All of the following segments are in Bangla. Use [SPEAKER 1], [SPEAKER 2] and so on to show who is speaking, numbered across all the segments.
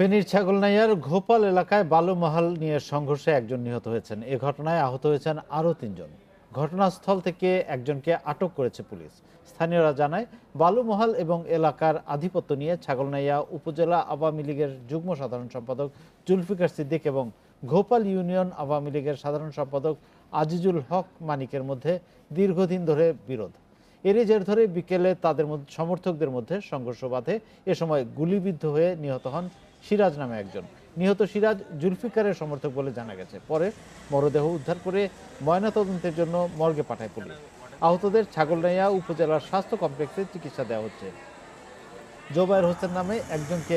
[SPEAKER 1] ফেনীর ছাগলনাইয়ার ঘোপাল এলাকায় বালুমহাল নিয়ে সংঘর্ষে একজন নিহত হয়েছেন। এ ঘটনায় আহত হয়েছেন আরও তিনজন। ঘটনাস্থল থেকে একজনকে আটক করেছে পুলিশ। স্থানীয়রা জানায়, বালুমহাল এবং এলাকার আধিপত্য নিয়ে ছাগলনাইয়া উপজেলা আওয়ামী লীগের যুগ্ম সাধারণ সম্পাদক জুলফিকার সিদ্দিক এবং ঘোপাল ইউনিয়ন আওয়ামী লীগের সাধারণ সম্পাদক আজিজুল হক মানিকের মধ্যে দীর্ঘদিন ধরে বিরোধ। এরই জের ধরে বিকেলে তাদের সমর্থকদের মধ্যে সংঘর্ষ বাধে। এ সময় গুলিবিদ্ধ হয়ে নিহত হন সিরাজ নামে একজন। নিহত সিরাজ জুলফিকারের সমর্থক বলে জানা গেছে। পরে মরদেহ উদ্ধার করে ময়নাতদন্তের জন্য মর্গে পাঠায় পুলিশ। আহতদের ছাগলনাইয়া উপজেলার স্বাস্থ্য কমপ্লেক্সে চিকিৎসা দেওয়া হচ্ছে। জোবায়ের হোসেন নামে একজনকে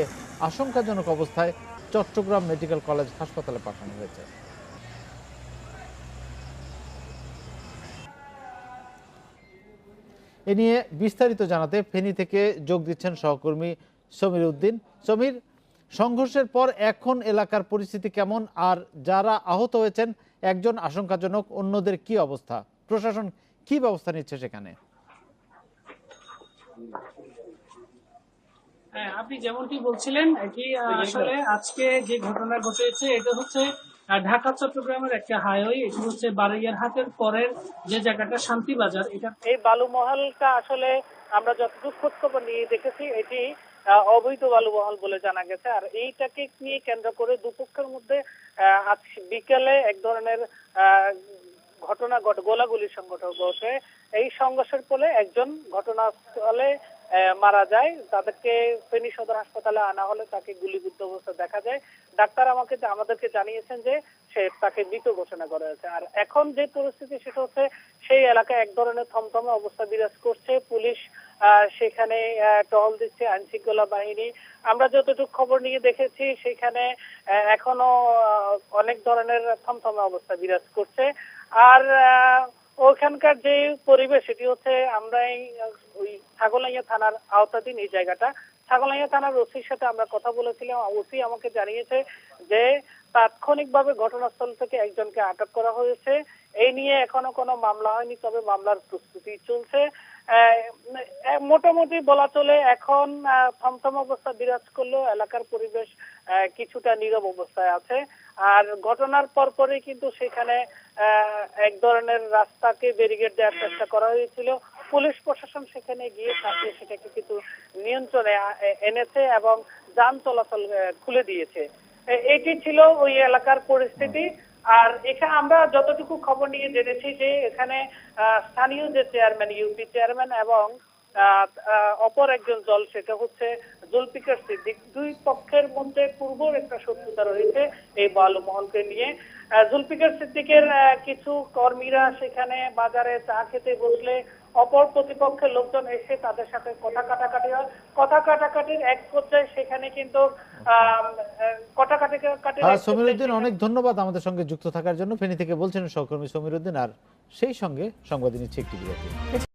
[SPEAKER 1] আশঙ্কাজনক অবস্থায় চট্টগ্রাম মেডিকেল কলেজ হাসপাতালে পাঠানো হয়েছে। এ নিয়ে বিস্তারিত জানাতে ফেনী থেকে যোগ দিচ্ছেন সহকর্মী সমীর উদ্দিন। সমীর সংঘর্ষের পর এখন এলাকার পরিস্থিতি কেমন আর যারা আহত হয়েছেন একজন আশঙ্কাজনক অন্যদের কি অবস্থা? প্রশাসন কি ব্যবস্থা নিচ্ছে সেখানে?
[SPEAKER 2] হ্যাঁ আপনি যেমনটি বলছিলেন এটি আসলে আজকে যে ঘটনা ঘটেছে এটা হচ্ছে ঢাকা চট্টগ্রামের একটা হাইওয়ে এটি হচ্ছে বারৈয়ার হাটের পরের যে জায়গাটা শান্তিবাজার। এটা এই বালুমহলটা আসলে আমরা যতটুকু খোঁজ খবর নিয়ে দেখেছি এটি অবৈধ বালুমহল বলে জানা গেছে। আর এইটাকে নিয়ে কেন্দ্র করে দুপক্ষের মধ্যে আজ বিকেলে এক ধরনের ঘটনা ঘটে গোলাগুলির সংগঠন বসে এই সংঘর্ষের ফলে একজন ঘটনাস্থলে মারা যায়। তাদেরকে ফেনী সদর হাসপাতালে আনা হলে তাকে গুলিবিদ্ধ অবস্থা দেখা যায়। ডাক্তার আমাকে আমাদেরকে জানিয়েছেন যে সে তাকে মৃত ঘোষণা করা হয়েছে। আর এখন যে পরিস্থিতি, সেটা হচ্ছে সেই এলাকায় এক ধরনের থমথমে অবস্থা বিরাজ করছে। পুলিশ সেখানে টহল দিচ্ছে আইন শৃঙ্খলা বাহিনী। আমরা যতটুকু খবর নিয়ে দেখেছি, সেখানে এখনও অনেক ধরনের থমথমে অবস্থা বিরাজ করছে। আর ওখানকার যে পরিবেশ, সেটি হচ্ছে আমরা ওই ছাগলাইয়া থানার আওতাধীন এই জায়গাটা। ছাগলাইয়া থানার ওসির সাথে আমরা কথা বলেছিলাম। ওসি আমাকে জানিয়েছে যে, তাৎক্ষণিকভাবে ঘটনাস্থল থেকে একজনকে আটক করা হয়েছে। এই নিয়ে এখনও কোনো মামলা হয়নি, তবে মামলার প্রস্তুতি চলছে। মোটামুটি বলা চলে এখন থমথম অবস্থা বিরাজ করলেও এলাকার পরিবেশ কিছুটা নীরব অবস্থায় আছে। আর ঘটনার পরপরই কিন্তু সেখানে এক ধরনের রাস্তাকে ব্যারিকেড দেওয়ার চেষ্টা করা হয়েছিল। পুলিশ প্রশাসন সেখানে গিয়ে থাকিয়ে সেটাকে কিন্তু নিয়ন্ত্রণে এনেছে এবং যান চলাচল খুলে দিয়েছে। এটি ছিল ওই এলাকার পরিস্থিতি। আর এখানে আমরা যতটুকু খবর নিয়ে জেনেছি যে এখানে স্থানীয় যে চেয়ারম্যান ইউপি চেয়ারম্যান এবং অপর একজন দল, সেটা হচ্ছে জুলফিকার সিদ্দিক। দুই পক্ষের মধ্যে পূর্বর একটা শত্রুতা রয়েছে এই বালুমোহনকে নিয়ে। জুলফিকার সিদ্দিকের কিছু কর্মীরা সেখানে বাজারে চা খেতে বসলে অপর প্রতিপক্ষের লোকজন এসে তাদের সাথে কথা কাটাকাটি হয়। কথা কাটাকাটির এক পর্যায়ে সেখানে কিন্তু কথা
[SPEAKER 1] অনেক ধন্যবাদ আমাদের সঙ্গে যুক্ত থাকার জন্য। ফেনী থেকে বলছেন সহকর্মী সমীর উদ্দিন আর সেই সঙ্গে সংবাদ নিচ্ছে একটি বিরতি।